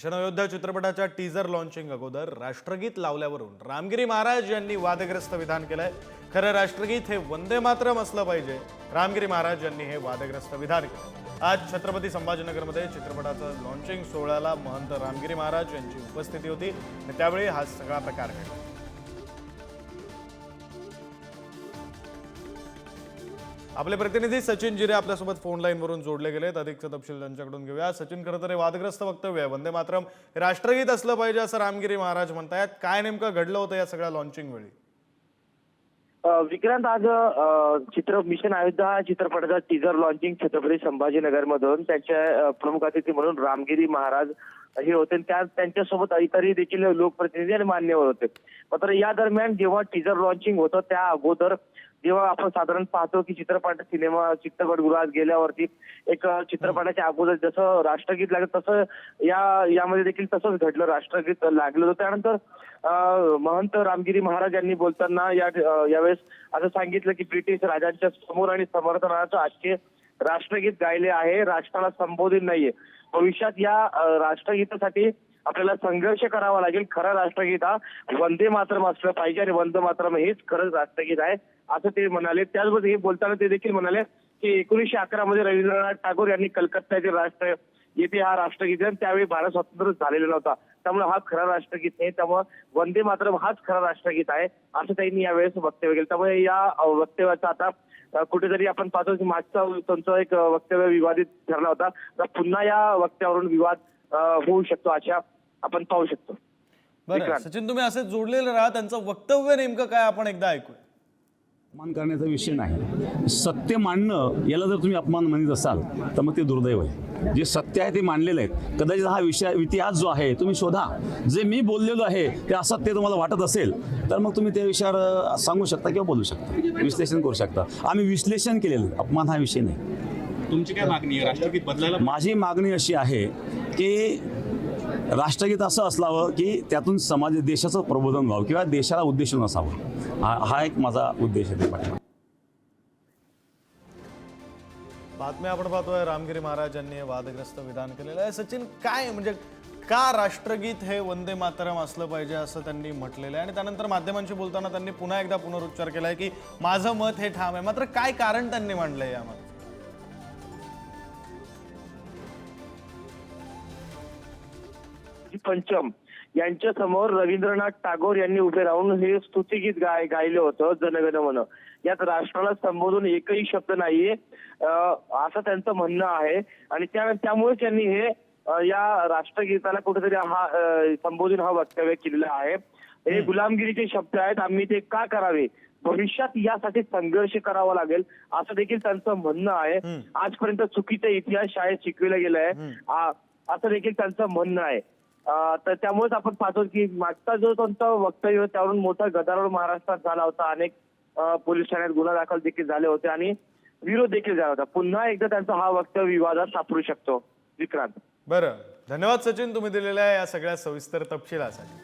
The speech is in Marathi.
ईशान अयोध्या चित्रपटाच्या टीजर लॉन्चिंग अगोदर राष्ट्रगीत लावल्यावरून रामगिरी महाराज यांनी वादग्रस्त विधान केलंय. खरं राष्ट्रगीत हे वंदे मातरम असलं पाहिजे. रामगिरी महाराज यांनी हे वादग्रस्त विधान केलं आज छत्रपती संभाजीनगरमध्ये चित्रपटाचं लॉन्चिंग सोहळ्याला महंत रामगिरी महाराज यांची उपस्थिती होती. आणि त्यावेळी हा सगळा प्रकार घडला. आपले प्रतिनिधी सचिन जिरे आपल्यासोबत फोन लाईनवरून जोडले गेलेत. अधिकचा तपशील त्यांच्याकडून घेऊया. सचिन खरं तर हे वादग्रस्त वक्तव्य आहे. वंदे मातरम राष्ट्रगीत असलं पाहिजे असं रामगिरी महाराज म्हणतायत. काय नेमकं घडलं होतं या सगळ्या लॉन्चिंग वेळी? विक्रांत आज चित्र मिशन अयोध्या हा चित्रपटाचा टीजर लॉन्चिंग छत्रपती संभाजीनगर मधून त्यांच्या प्रमुख अतिथी म्हणून रामगिरी महाराज हे होते. आणि त्या त्यांच्यासोबत इतरही देखील लोकप्रतिनिधी आणि मान्यवर होते. मात्र या दरम्यान जेव्हा टीजर लॉन्चिंग होतं त्या अगोदर जेव्हा आपण साधारण पाहतो की चित्रपट सिनेमा चित्रपटगृहात गेल्यावरती एक चित्रपटाच्या अगोदर जसं राष्ट्रगीत लागलं तसं या यामध्ये देखील तसंच घडलं. राष्ट्रगीत लागलं होतं. त्यानंतर महंत रामगिरी महाराज यांनी बोलताना या यावेळेस असं सांगितलं की ब्रिटिश राजांच्या समोर आणि समर्थनाचं आजचे राष्ट्रगीत गायले आहे. राष्ट्राला संबोधित नाहीये. भविष्यात या राष्ट्रगीतासाठी आपल्याला संघर्ष करावा लागेल खरं राष्ट्रगीत हा. वंदे मातरम असलं पाहिजे आणि वंदे मातरम हेच खरंच राष्ट्रगीत आहे असं ते म्हणाले. त्याचबरोबर हे बोलताना ते देखील म्हणाले की एकोणीसशे अकरा मध्ये रवींद्रनाथ टागोर यांनी कलकत्ता राष्ट्र येथे हा राष्ट्रगीत आहे. आणि त्यावेळी भारत स्वतंत्र झालेला नव्हता. त्यामुळे हा खरा राष्ट्रगीत नाही. त्यामुळे वंदे मातरम हाच खरा राष्ट्रगीत आहे असं त्यांनी यावेळेस वक्तव्य केलं. त्यामुळे या वक्तव्याचा आता कुठेतरी आपण पाहतो की मागचा त्यांचं एक वक्तव्य विवादित ठरला होता. तर पुन्हा या वक्त्यावरून विवाद होऊ शकतो अशा आपण पाहू शकतो. बरं. सचिन तुम्ही असे जोडलेले राहा त्यांचं वक्तव्य नेमकं काय आपण एकदा ऐकूया. अपमान करण्याचा विषय नाही. सत्य मांडणं याला जर तुम्ही अपमान म्हणत असाल तर मग ते दुर्दैव आहे. जे सत्य आहे ते मांडलेलं आहे कदाचित हा विषय इतिहास जो आहे तुम्ही शोधा. जे मी बोललेलो आहे ते असत्य तुम्हाला वाटत असेल तर मग तुम्ही त्या विषयावर सांगू शकता किंवा बोलू शकता. विश्लेषण करू शकता. आम्ही विश्लेषण केलेलं. अपमान हा विषय नाही. तुमची काय मागणी आहे? राष्ट्रगीत बदलायला माझी मागणी अशी आहे की राष्ट्रगीत असं असलावं की त्यातून समाज देशाचं प्रबोधन व्हावं किंवा देशाला उद्देशून असावं हा हा एक माझा उद्देश आहे त्या बातम्या आपण पाहतोय रामगिरी महाराज यांनी वादग्रस्त विधान केलेलं आहे. सचिन काय म्हणजे का राष्ट्रगीत हे वंदे मातरम असलं पाहिजे असं त्यांनी म्हटलेलं आहे? आणि त्यानंतर माध्यमांशी बोलताना त्यांनी पुन्हा एकदा पुनरुच्चार केला आहे की माझं मत हे ठाम आहे. मात्र काय कारण त्यांनी मांडलं आहे यामध्ये? पंचम. यांच्या समोर रवींद्रनाथ टागोर यांनी उभे राहून हे स्तुतिगीत गाय गायलं होतं जनगण मन यात राष्ट्राला संबोधून एकही शब्द नाहीये. असं त्यांचं म्हणणं आहे. आणि त्या त्यामुळेच त्यांनी हे या राष्ट्रगीताला कुठेतरी हा संबोधून हा वक्तव्य केलेलं आहे. हे गुलामगिरीचे शब्द आहेत. आम्ही ते का करावे? भविष्यात यासाठी संघर्ष करावा लागेल असं देखील त्यांचं म्हणणं आहे. आजपर्यंत चुकीचा इतिहास शाळेत शिकविला गेलाय. असं देखील त्यांचं म्हणणं आहे. तर त्यामुळेच आपण पाहतो की मागचा जो त्यांचं वक्तव्य होतं, त्यावरून मोठा गदारोळ महाराष्ट्रात झाला होता. अनेक पोलीस ठाण्यात गुन्हा दाखल देखील झाले होते आणि विरोध देखील झाला होता. पुन्हा एकदा त्यांचा हा वक्तव्य विवादात सापडू शकतो. विक्रांत. बरं. धन्यवाद सचिन तुम्ही दिलेल्या या सगळ्या सविस्तर तपशिलासाठी.